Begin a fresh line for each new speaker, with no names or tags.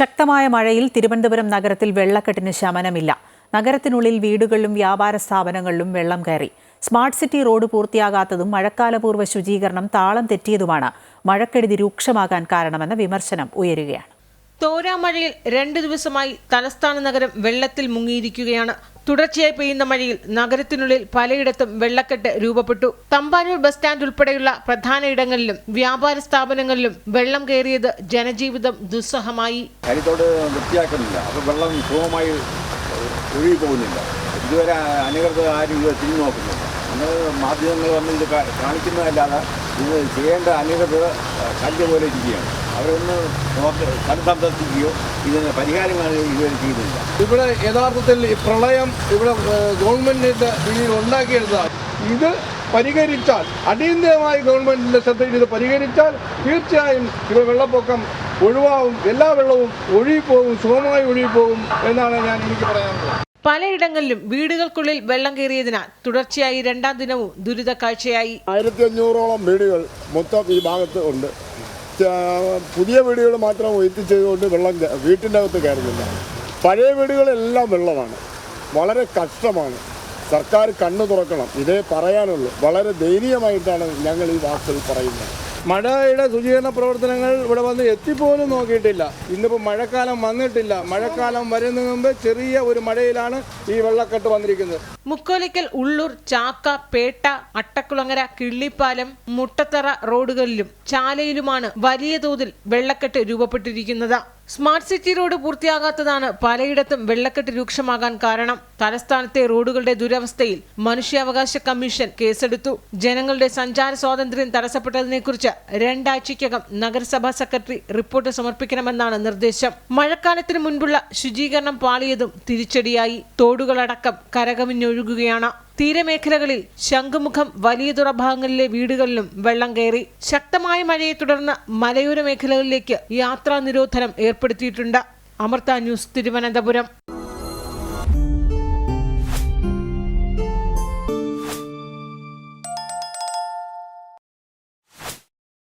ശക്തമായ മഴയിൽ തിരുവനന്തപുരം നഗരത്തിൽ വെള്ളക്കെട്ടിന് ശമനമില്ല. നഗരത്തിനുള്ളിൽ വീടുകളിലും വ്യാപാര സ്ഥാപനങ്ങളിലും വെള്ളം കയറി. സ്മാർട്ട് സിറ്റി റോഡ് പൂർത്തിയാകാത്തതും മഴക്കാലപൂർവ ശുചീകരണം താളം തെറ്റിയതുമാണ്. മഴക്കെടുതി രൂക്ഷമാകാൻ കാരണമെന്ന വിമർശനം ഉയരുകയാണ്.
തോരാമഴയിൽ രണ്ട് ദിവസമായി തലസ്ഥാന നഗരം വെള്ളത്തിൽ മുങ്ങിയിരിക്കുകയാണ്. തുടർച്ചയായി പെയ്യുന്ന മഴയിൽ നഗരത്തിനുള്ളിൽ പലയിടത്തും വെള്ളക്കെട്ട് രൂപപ്പെട്ടു. തമ്പാനൂർ ബസ് സ്റ്റാൻഡ് ഉൾപ്പെടെയുള്ള പ്രധാന ഇടങ്ങളിലും വ്യാപാര സ്ഥാപനങ്ങളിലും വെള്ളം കയറിയത് ജനജീവിതം ദുസ്സഹമായി.
വെള്ളം പോകുന്നില്ല. ഇതുവരെ മാധ്യമങ്ങൾ വന്ന് ഇത് കാണിക്കുന്നതല്ലാതെ ഇത് ചെയ്യേണ്ട അനധികൃത കല്ല് പോലെ ഇരിക്കുകയാണ്. അവരൊന്ന് നോക്ക് സന്ദർശിക്കുകയോ ഇതിന് പരിഹാരമാണ് ഇതുവരെ ചെയ്തില്ല.
ഇവിടെ യഥാർത്ഥത്തിൽ ഈ പ്രളയം ഇവിടെ ഗവൺമെന്റിന്റെ രീതിയിൽ ഉണ്ടാക്കിയെടുത്താൽ ഇത് പരിഹരിച്ചാൽ അടിയന്തരമായി ഗവൺമെന്റിന്റെ ശ്രദ്ധയിൽ ഇത് പരിഹരിച്ചാൽ തീർച്ചയായും ഇവിടെ വെള്ളപ്പൊക്കം ഒഴിവാകും എല്ലാ വെള്ളവും ഒഴുകിപ്പോകും സുഖമായി ഒഴുകിപ്പോകും എന്നാണ് ഞാൻ എനിക്ക് പറയാനുള്ളത്.
പലയിടങ്ങളിലും വീടുകൾക്കുള്ളിൽ വെള്ളം കയറിയതിനാൽ തുടർച്ചയായി രണ്ടാം ദിനവും ദുരിത കാഴ്ചയായി
ആയിരത്തി അഞ്ഞൂറോളം വീടുകൾ മൊത്തം ഈ ഭാഗത്ത് ഉണ്ട്. പുതിയ വീടുകൾ മാത്രം ഒഴുത്തി ചെയ്തുകൊണ്ട് വെള്ളം വീട്ടിന്റെ അകത്ത് കയറുന്നില്ല. പഴയ വീടുകളെല്ലാം വെള്ളമാണ്. വളരെ കഷ്ടമാണ്. സർക്കാർ കണ്ണു തുറക്കണം. ഇതേ പറയാനുള്ളൂ. വളരെ ദയനീയമായിട്ടാണ് ഞങ്ങൾ ഈ വാക്കുകൾ പറയുന്നത്.
മഴയുടെ ശുചീകരണ പ്രവർത്തനങ്ങൾ ഇവിടെ വന്ന് എത്തിപ്പോലും നോക്കിയിട്ടില്ല. ഇന്നിപ്പോൾ മഴക്കാലം വന്നിട്ടില്ല. മഴക്കാലം വരുന്നതിന് മുമ്പ് ചെറിയ ഒരു മഴയിലാണ് ഈ വെള്ളക്കെട്ട് വന്നിരിക്കുന്നത്.
മുക്കോലിക്കൽ ഉള്ളൂർ ചാക്ക പേട്ട അട്ടക്കുളങ്ങര കിള്ളിപ്പാലം മുട്ടത്തറ റോഡുകളിലും ചാലയിലുമാണ് വലിയ തോതിൽ വെള്ളക്കെട്ട് രൂപപ്പെട്ടിരിക്കുന്നത്. സ്മാർട്ട് സിറ്റി റോഡ് പൂർത്തിയാകാത്തതാണ് പലയിടത്തും വെള്ളക്കെട്ട് രൂക്ഷമാകാൻ കാരണം. തലസ്ഥാനത്തെ റോഡുകളുടെ ദുരവസ്ഥയിൽ മനുഷ്യാവകാശ കമ്മീഷൻ കേസെടുത്തു. ജനങ്ങളുടെ സഞ്ചാര സ്വാതന്ത്ര്യം തടസ്സപ്പെട്ടതിനെക്കുറിച്ച് രണ്ടാഴ്ചയ്ക്കകം നഗരസഭാ സെക്രട്ടറി റിപ്പോർട്ട് സമർപ്പിക്കണമെന്നാണ് നിർദ്ദേശം. മഴക്കാലത്തിന് മുൻപുള്ള ശുചീകരണം പാളിയതും തിരിച്ചടിയായി. തോടുകളടക്കം കരകവിഞ്ഞൊഴുകുകയാണ്. തീരമേഖലകളിൽ ശംഖുമുഖം വലിയ തുറഭാഗങ്ങളിലെ വീടുകളിലും വെള്ളം കയറി ശക്തമായ മഴയെ തുടർന്ന് മലയോര മേഖലകളിലേക്ക് യാത്രാ നിരോധനം ഏർപ്പെടുത്തിയിട്ടുണ്ട്. അമൃത ന്യൂസ് തിരുവനന്തപുരം.